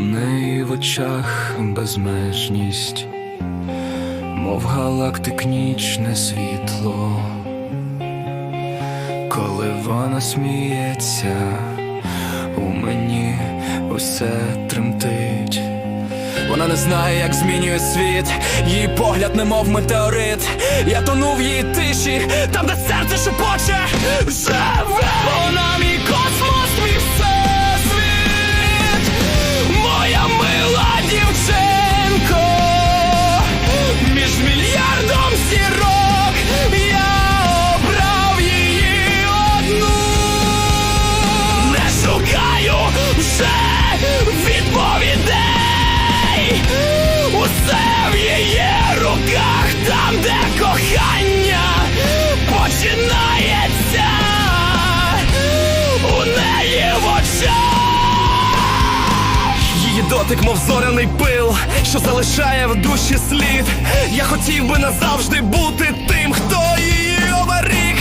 неї в очах безмежність, мов галактикнічне світло, коли вона сміється, у мені усе тремтить. Вона не знає, як змінює світ, її погляд, немов метеорит. Я тону в її тиші, там, де серце шепоче, живе вона мій Її дотик, мов зоряний пил, що залишає в душі слід. Я хотів би назавжди бути тим, хто її оберіг.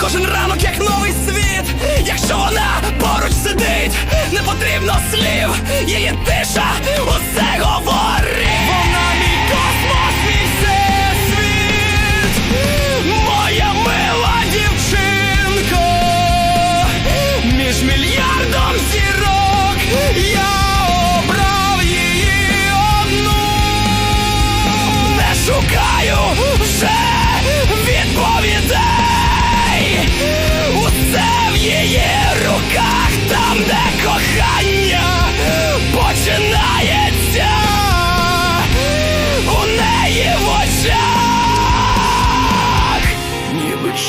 Кожен ранок, як новий світ, якщо вона поруч сидить, не потрібно слів, її тиша усе говорить.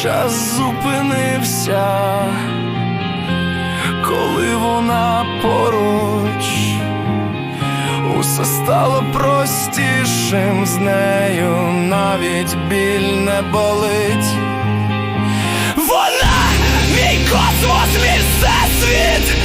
Час зупинився коли вона поруч, усе стало простішим з нею, навіть біль не болить. Вона мій космос, мій всесвіт,